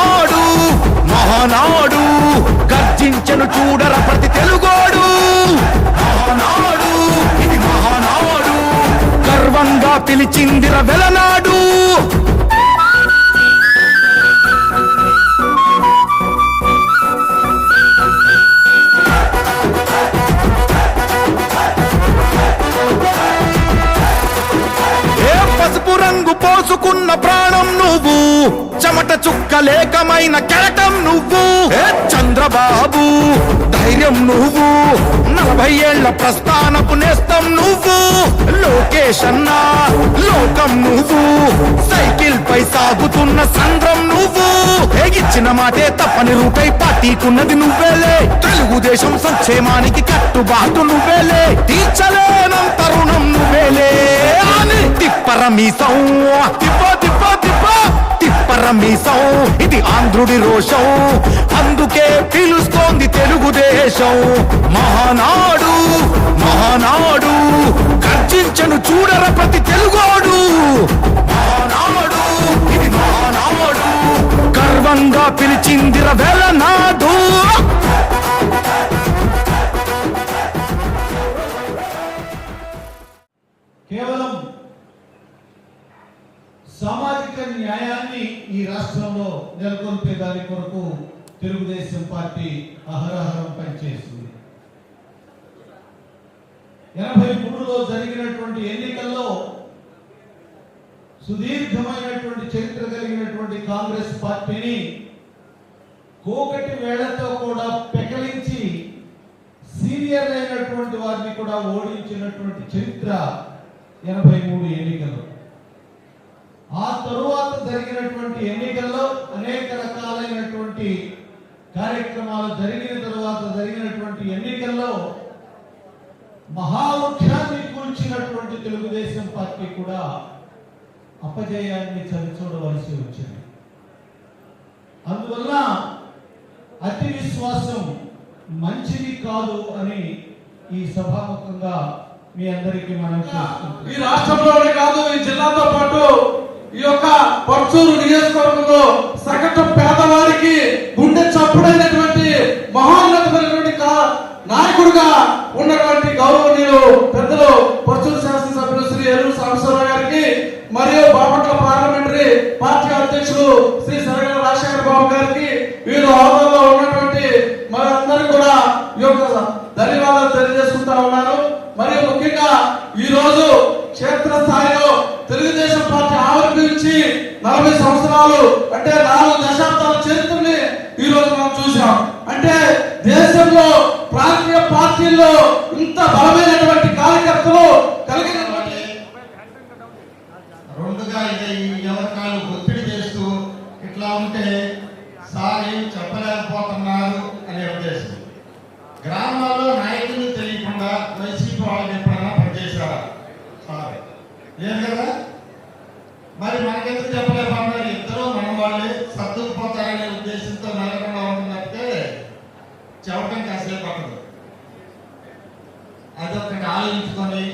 మహానాడు మహానాడు గర్జించను చూడర ప్రతి తెలుగోడు. మహానాడు ఇది మహానాడు గర్వంగా పిలిచిందిర వెలనాడు. నేస్తం నువ్వు. నలభై ఏళ్ళ ప్రస్థానపు నేస్తం నువ్వు. లోకేష్ అన్నా లోకం నువ్వు. సైకిల్ పై సాగుతున్న సంద్రం నువ్వు. ఇచ్చిన మాటే తప్పని రూపై పార్టీకున్నది నువ్వేలే. తెలుగుదేశం సంక్షేమానికి కట్టుబాటు నువ్వేలే. తీర్చలేనం తరుణం నువ్వేలే. అని తిప్పరమీసం తిప్ప తిప్ప తిప్ప. తిప్పరమీసం ఇది ఆంధ్రుడి రోషం. అందుకే పిలుస్తోంది తెలుగుదేశం. మహానాడు మహానాడు గర్జించను చూడర ప్రతి తెలుగోడు. మహానాడు ఇది మహానాడు గర్వంగా పిలిచిందిర వెలనాడు కేవలం సామాజిక న్యాయాన్ని ఈ రాష్ట్రంలో నెలకొల్పే దాని కొరకు తెలుగుదేశం పార్టీ అహరహరం పనిచేస్తుంది. ఎనభై మూడులో జరిగినటువంటి ఎన్నికల్లో సుదీర్ఘమైనటువంటి చరిత్ర కలిగినటువంటి కాంగ్రెస్ పార్టీని కోకటి వేళ్ళతో కూడా పెకలించి సీనియర్ అయినటువంటి వారిని కూడా ఓడించినటువంటి చరిత్ర ఎనభై మూడు ఎన్నికలు ఆ తరువాత జరిగినటువంటి ఎన్నికల్లో అనేక రకాలైనటువంటి కార్యక్రమాలు జరిగిన తర్వాత జరిగినటువంటి ఎన్నికల్లో మహావృక్షాన్ని కూల్చినటువంటి తెలుగుదేశం పార్టీ కూడా అపజయాన్ని చవిచూడవలసి వచ్చింది. అందువల్ల అతి విశ్వాసం మంచిది కాదు అని ఈ సభాముఖంగా మీ అందరికీ మనం ఈ రాష్ట్రంలోనే కాదు ఈ జిల్లాతో పాటు ఈ యొక్క పర్చూరు నియోజకవర్గంలో సగటు పేదవారికి గుండె చప్పుడైనటువంటి మహోన్నతమైనటువంటి నాయకుడుగా ఉన్నటువంటి గౌరవనీయులు పెద్దలు పర్చూరు శాసనసభ్యులు శ్రీ ఎల్లు సాంబశివరావు గారికి మరియు బాపట్ల పార్లమెంటరీ పార్టీ అధ్యక్షులు శ్రీ ఇంత బలమైనటువంటి కార్యకర్తలు కలిగినటువంటి ప్రతి ఒక్కటి ఆలోచించుకొని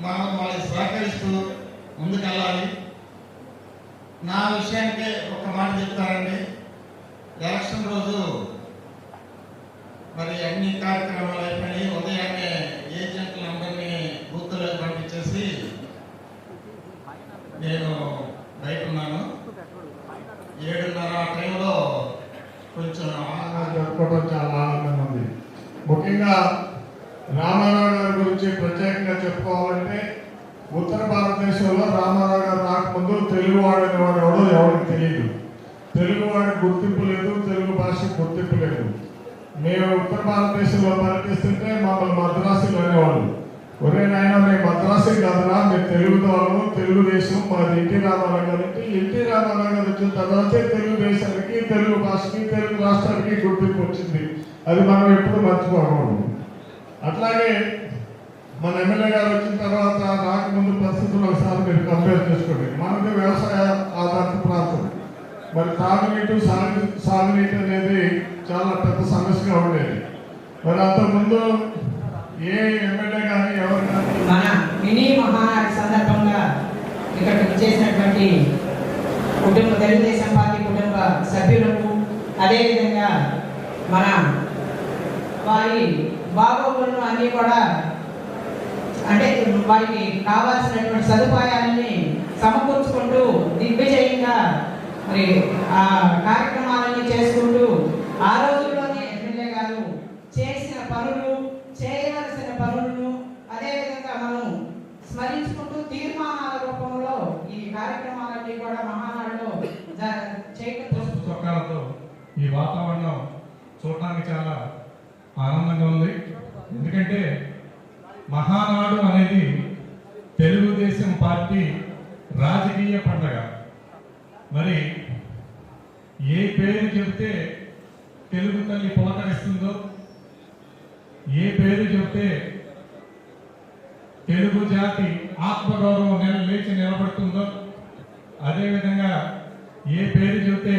మనం వాళ్ళకి సహకరిస్తూ ముందుకెళ్ళాలి నా విషయానికే ఒక మాట చెప్తానండి ఎలక్షన్ రోజు మరి అన్ని కార్యక్రమాలు అయిపోయి ఉదయాన్నే ఏజెంట్లందరినీ బూత్తులోకి పంపించేసి నేను బయట ఉన్నాను ఏడున్నర ఆ టైంలో కొంచెం ఆనందంగా జరుపుకోవడం చాలా ఆనందంగా ఉంది ముఖ్యంగా రామారావు గారి గురించి ప్రత్యేకంగా చెప్పుకోవాలంటే ఉత్తర భారతదేశంలో రామారావు గారు రాకముందు తెలుగువాడు అనేవాడు ఎవడో ఎవరికి తెలియదు. తెలుగువాడికి గుర్తింపు లేదు తెలుగు భాషకు గుర్తింపు లేదు. మేము ఉత్తర భారతదేశంలో పనిచేస్తుంటే మమ్మల్ని మద్రాసులు అనేవాళ్ళు. ఒరే నాయన మేము మద్రాసు కాదురా మేము తెలుగు తెలుగుదేశం మాది ఎన్టీ రామారావు గారు. ఎన్టీ రామారావు గారు వచ్చిన తర్వాతే తెలుగుదేశానికి తెలుగు భాషకి తెలుగు రాష్ట్రానికి గుర్తింపు వచ్చింది. అది మనం ఎప్పుడు మర్చిపోకూడదు. అట్లాగే మన ఎమ్మెల్యే గారు వచ్చిన తర్వాత రాకముందు పరిస్థితులు ఒకసారి మీరు కంపేర్ చేసుకోండి. మనది వ్యవసాయ ఆధారిత ప్రాంతం. మరి తాగునీటు సాగు సాగునీటి అనేది చాలా పెద్ద సమస్యగా ఉండేది. మరి అంతకుముందు ఏ ఎమ్మెల్యే కానీ ఎవరు కానీ మన మినీ మహానాడు సందర్భంగా ఇక్కడికి వచ్చేసినటువంటి కుటుంబ తెలుగుదేశం పార్టీ కుటుంబ సభ్యులకు అదేవిధంగా మన వారి బాగోగులను అన్నీ కూడా అంటే వారికి కావాల్సినటువంటి సదుపాయాలని సమకూర్చుకుంటూ దిగ్విజయంగా మరి ఆ కార్యక్రమాలన్నీ చేసుకుంటూ ఆ రోజుల్లోనే ఎమ్మెల్యే గారు చేసిన పనులు చేయవలసిన పనులను అదేవిధంగా మనం స్మరించుకుంటూ తీర్మానాల రూపంలో ఈ కార్యక్రమాలన్నీ కూడా మహానాడులో జ- చేయటం ఈ వాతావరణం చూడటానికి చాలా ఆనందంగా ఉంది. ఎందుకంటే మహానాడు అనేది తెలుగుదేశం పార్టీ రాజకీయ పండగ. మరి ఏ పేరు చెబితే తెలుగు తల్లి పులకరిస్తుందో ఏ పేరు చెబితే తెలుగు జాతి ఆత్మగౌరవం నెల లేచి నిలబడుతుందో అదేవిధంగా ఏ పేరు చెబితే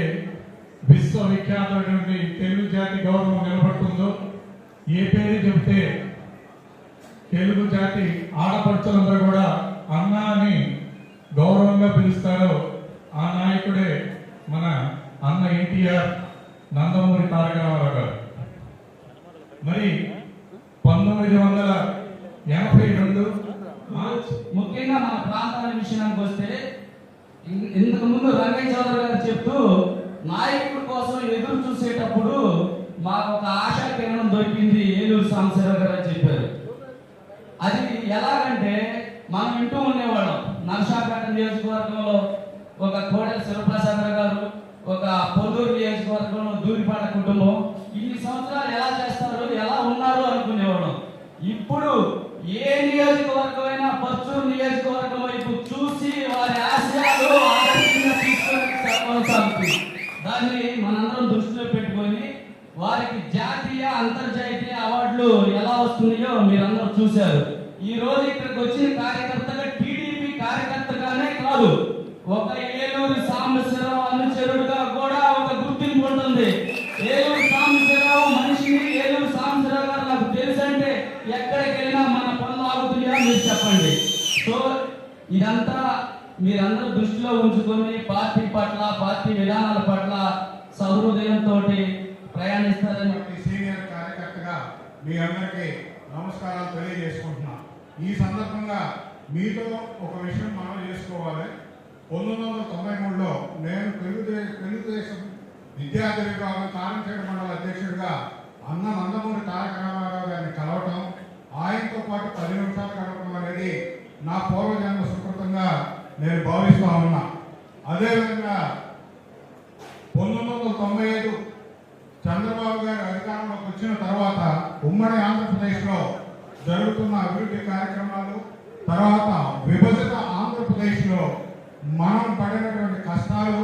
విశ్వవిఖ్యాతమైనటువంటి తెలుగు జాతి గౌరవం నిలబడుతుందో ఏ పేరు చెబితే తెలుగు జాతి ఆడపడుచులందరూ కూడా అన్న అని గౌరవంగా పిలుస్తారో ఆ నాయకుడే మన అన్న ఎన్టీఆర్ నందమూరి తారక రామారావు గారు. మరి పంతొమ్మిది వందల ఎనభై రెండు ముఖ్యంగా మన ప్రాంతాల విషయానికి వస్తే ఇంతకు ముందు రంగయ్య చౌదరి గారు చెప్తూ నాయకుడి కోసం ఎదురు చూసేటప్పుడు మాకు ఒక ఆశా కిరణం దొరికింది ఏలూరు సాంబశివరావు గారు అని చెప్పారు. అది ఎలాగంటే మనం వింటూ ఉండేవాళ్ళం. నరసాపేట నియోజకవర్గంలో ఒక కోడెల శివప్రసాద్ గారు ఒక పొందూరు నియోజకవర్గంలో దూరిపాడ కుటుంబం. ఇన్ని సంవత్సరాలు ఎలా చేస్తారు ఎలా ఉన్నారు అనుకునేవాళ్ళం. ఇప్పుడు ఏ నియోజకవర్గమైనా పచ్చూరు నియోజకవర్గం వైపు చూసి వారి ఆశయాలు కొనసాగుతుంది దాన్ని మనందరం దృష్టిలో పెట్టుకొని వారికి జాతీయ అంతర్జాతీయ అవార్డులు ఎలా వస్తున్నాయో మీరందరూ చూశారు. ఈ రోజు ఇక్కడికి వచ్చిన కార్యకర్తగా టీడీపీ కార్యకర్తగానే కాదు ఒక ఏలూరు సాంబశివరావు అనుచరుడుగా కూడా ఒక గుర్తింపు ఉంటుంది. ఏలూరు సాంబశివరావు మనిషిని ఏలూరు సాంబశివరావు గారు నాకు తెలుసు అంటే ఎక్కడికి వెళ్ళినా మన పనులు ఆగుతున్నాయా మీరు చెప్పండి. సో ఇదంతా మీరందరూ దృష్టిలో ఉంచుకొని పార్టీ పట్ల పార్టీ విధానాల పట్ల సహృదయంతో ప్రయాణిస్తారని సీనియర్ కార్యకర్తగా మీ అందరికీ నమస్కారాలు తెలియజేసుకుంటున్నా ఈ సందర్భంగా మీతో ఒక విషయం మనం చేసుకోవాలి. పంతొమ్మిది వందల తొంభై మూడులో నేను తెలుగుదేశం తెలుగుదేశం విద్యార్థి విభాగం కారంచేడు మండల అధ్యక్షుడిగా అన్న నందమూరి తారక రామారావు గారిని కలవటం ఆయనతో పాటు పది నిమిషాలు కలవటం అనేది నా పూర్వజన్మ సుకృతంగా నేను భావిస్తూ ఉన్నా. అదేవిధంగా పంతొమ్మిది వందల తొంభై ఐదు చంద్రబాబు గారు అధికారంలోకి వచ్చిన తర్వాత ఉమ్మడి ఆంధ్రప్రదేశ్లో జరుగుతున్న అభివృద్ధి కార్యక్రమాలు తర్వాత విభజిత ఆంధ్రప్రదేశ్లో మనం పడినటువంటి కష్టాలు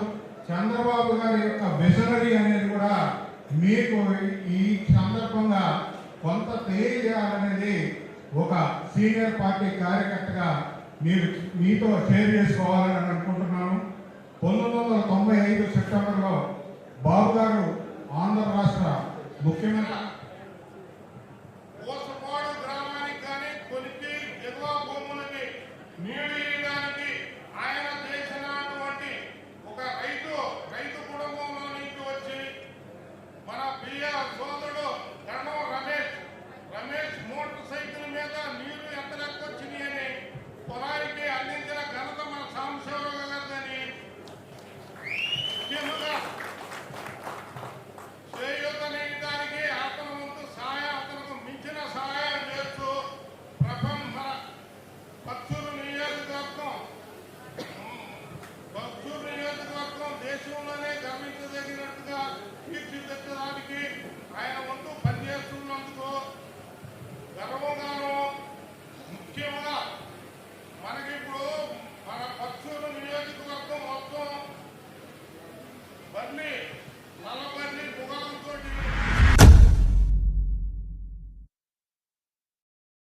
చంద్రబాబు గారి యొక్క విజనరీ అనేది కూడా మీకు ఈ సందర్భంగా కొంత తెలియజేయాలనేది ఒక సీనియర్ పార్టీ కార్యకర్తగా మీరు మీతో షేర్ చేసుకోవాలని అనుకుంటున్నాను. పంతొమ్మిది వందల తొంభై ఐదు సెప్టెంబర్లో బాబు గారు